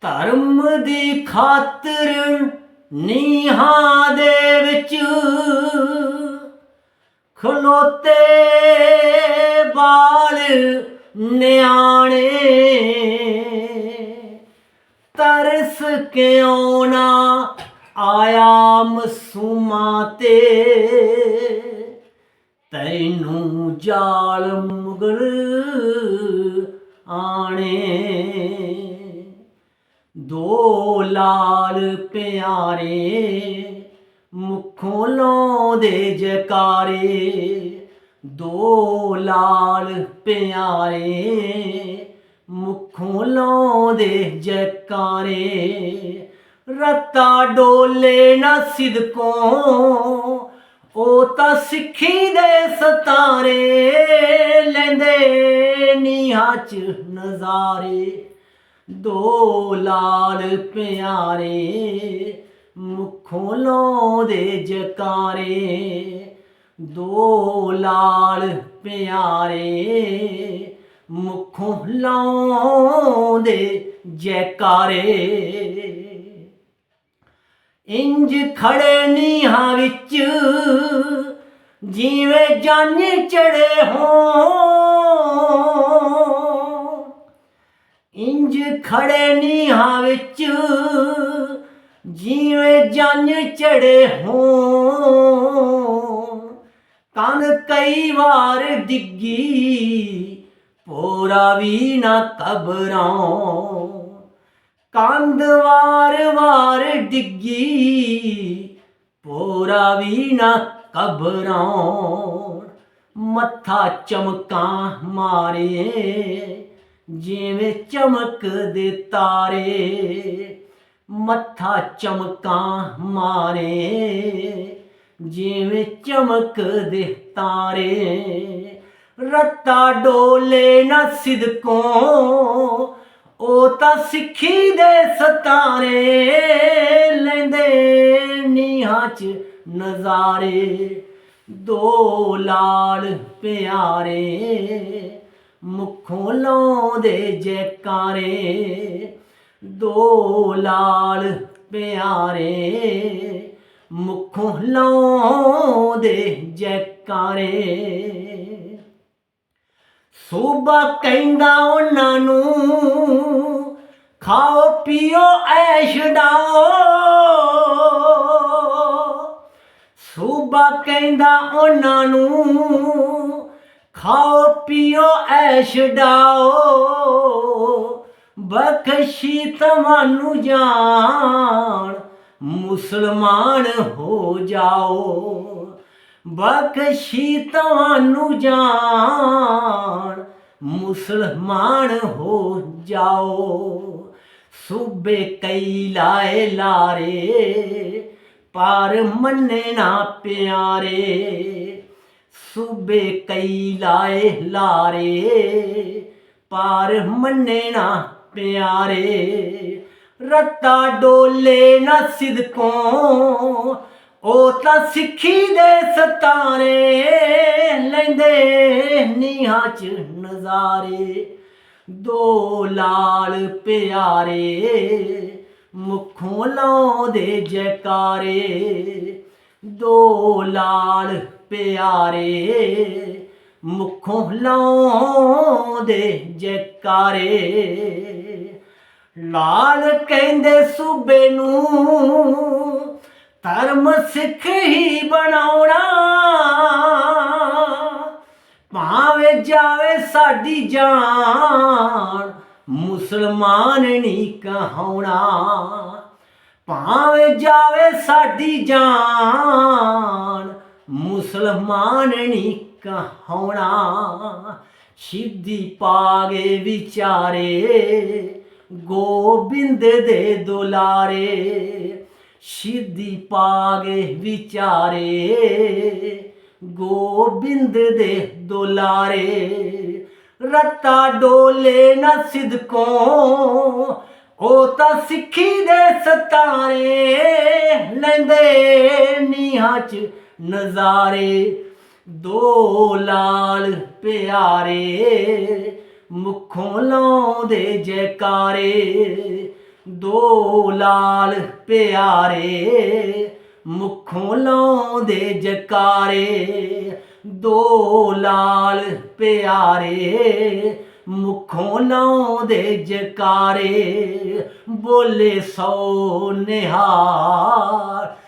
ਧਰਮ ਦੀ ਖਾਤਰ ਨੀਹਾਂ ਦੇ ਵਿੱਚ ਖਲੋਤੇ ਬਾਲ ਨਿਆਣੇ। ਤਰਸ ਕਿਉਂ ਨਾ ਆਇਆ ਮਸੂਮਾਂ ਤੇ? ਤੈਨੂੰ ਜਾਲ ਮੁਗਲ ਆਣੇ। ਦੋ ਲਾਲ ਪਿਆਰੇ, ਮੁਖੋਂ ਲਾਉਂਦੇ ਜਕਾਰੇ। ਦੋ ਲਾਲ ਪਿਆਰੇ, ਮੁਖੋਂ ਲਾਉਂਦੇ ਜਕਾਰੇ। ਰਤਾ ਡੋਲੇ ਨਾ ਸਿਦਕੋਂ, ਉਹ ਤਾਂ ਸਿੱਖੀ ਦੇ ਸਤਾਰੇ। ਲੈਂਦੇ ਨੀਹਾਂ ਚ ਨਜ਼ਾਰੇ। ਦੋ ਲਾਲ ਪਿਆਰੇ, ਮੁਖੋਂ ਲਾਉਂਦੇ ਜਕਾਰੇ। ਦੋ ਲਾਲ ਪਿਆਰੇ, ਮੁਖੋਂ ਲਾਉਂਦੇ ਜੈਕਾਰੇ। ਇੰਜ ਖੜੇ ਨੀਹਾਂ ਵਿੱਚ ਜਿਵੇਂ ਜੰਨ ਚੜੇ ਹੋ ਖੜੇ ਨੀਹਾਂ ਵਿੱਚ, ਜਿਵੇਂ ਜੰਨ ਚੜੇ ਹੋ। ਕੰਨ ਕਈ ਵਾਰ ਡਿੱਗੀ ਪੋਰਾ ਵੀ ਨਾ ਕਬਰਾਂ ਕੰਧ ਵਾਰ ਵਾਰ ਡਿੱਗੀ ਪੋਰਾ ਵੀ ਨਾ ਕਬਰਾਂ ਮੱਥਾ ਚਮਕਾਂ ਮਾਰੇ ਜਿਵੇਂ ਚਮਕਦੇ ਤਾਰੇ, ਮੱਥਾ ਚਮਕਾਂ ਮਾਰੇ। ਜਿਵੇਂ ਚਮਕਦੇ ਤਾਰੇ, ਰੱਤਾ ਡੋਲੇ ਨਾ ਸਿਦਕੋਂ, ਉਹ ਤਾਂ ਸਿੱਖੀ ਦੇ ਸਤਾਰੇ ਲੈਂਦੇ ਨੀਹਾਂ ਚ ਨਜ਼ਾਰੇ, ਦੋ ਲਾਲ ਪਿਆਰੇ। ਮੁਖੋਂ ਲਾਉਂਦੇ ਜੈਕਾਰੇ, ਦੋ ਲਾਲ ਪਿਆਰੇ। ਮੁਖੋਂ ਲਾਉਂਦੇ ਜੈਕਾਰੇ। ਸੂਬਾ ਕਹਿੰਦਾ ਉਹਨਾਂ ਨੂੰ, ਖਾਓ, ਪੀਓ, ਐਸ਼ ਡਾਓ। ਸੂਬਾ ਕਹਿੰਦਾ ਉਹਨਾਂ ਨੂੰ ਖਾਓ, ਪੀਓ, ਐਸ਼ ਡਾਓ। ਬਖਸ਼ੀ ਤੁਹਾਨੂੰ ਜਾਣ, ਮੁਸਲਮਾਨ ਹੋ ਜਾਓ। ਬਖਸ਼ੀ ਤੁਹਾਨੂੰ ਜਾਣ, ਮੁਸਲਮਾਨ ਹੋ ਜਾਓ। ਸੂਬੇ ਕਈ ਲਾਏ ਲਾਰੇ, ਪਾਰ ਮੰਨੇ ਨਾ ਪਿਆਰੇ। ਸੂਬੇ ਕਈ ਲਾਏ ਲਾਰੇ, ਪਾਰ ਮੰਨੇ ਨਾ ਪਿਆਰੇ। ਰੱਤਾ ਡੋਲੇ ਨਾ ਸਿਦਕੋਂ, ਉਹ ਤਾਂ ਸਿੱਖੀ ਦੇ ਸਤਾਰੇ ਲੈਂਦੇ ਨੀਹਾਂ ਚ ਨਜ਼ਾਰੇ। ਦੋ ਲਾਲ ਪਿਆਰੇ ਮੁਖੋਂ ਲਾਉਂਦੇ ਜੈਕਾਰੇ। ਦੋ ਲਾਲ ਪਿਆਰੇ, ਮੁਖੋਂ ਲਾਉਂਦੇ ਜੈਕਾਰੇ ਲਾਲ ਕਹਿੰਦੇ ਸੂਬੇ ਨੂੰ ਧਰਮ ਸਿੱਖ ਹੀ ਬਣਾਉਣਾ। ਭਾਵੇਂ ਜਾਵੇ ਸਾਡੀ ਜਾਨ, ਮੁਸਲਮਾਨ ਨਹੀਂ ਕਹਾਉਣਾ। ਭਾਵੇਂ ਜਾਵੇ ਸਾਡੀ ਜਾਨ ਮੁਸਲਮਾਨ ਨਹੀਂ ਕਹਾਉਣਾ। ਸਿੱਧੀ ਪਾਗੇ ਵਿਚਾਰੇ, ਗੋਬਿੰਦ ਦੇ ਦੁਲਾਰੇ। ਸਿੱਧੀ ਪਾਗੇ ਵਿਚਾਰੇ, ਗੋਬਿੰਦ ਦੇ ਦੁਲਾਰੇ। ਰੱਤਾ ਡੋਲੇ ਨਾ ਸਿਦਕੋਂ ਉਹ ਤਾਂ ਸਿੱਖੀ ਦੇ ਸਤਾਰੇ। ਲੈਂਦੇ ਨੀਹਾਂ ਚ ਨਜ਼ਾਰੇ, ਦੋ ਲਾਲ ਪਿਆਰੇ, ਮੁਖੋਂ ਲਾਉਂਦੇ ਜੈਕਾਰੇ, ਦੋ ਲਾਲ ਪਿਆਰੇ, ਮੁੱਖੋਂ ਲਾਉਂਦੇ ਜੈਕਾਰੇ, ਦੋ ਲਾਲ ਪਿਆਰੇ, ਮੁਖੋਂ ਲਾਉਂਦੇ ਜਕਾਰੇ, ਬੋਲੇ ਸੋ ਨਿਹਾਰ।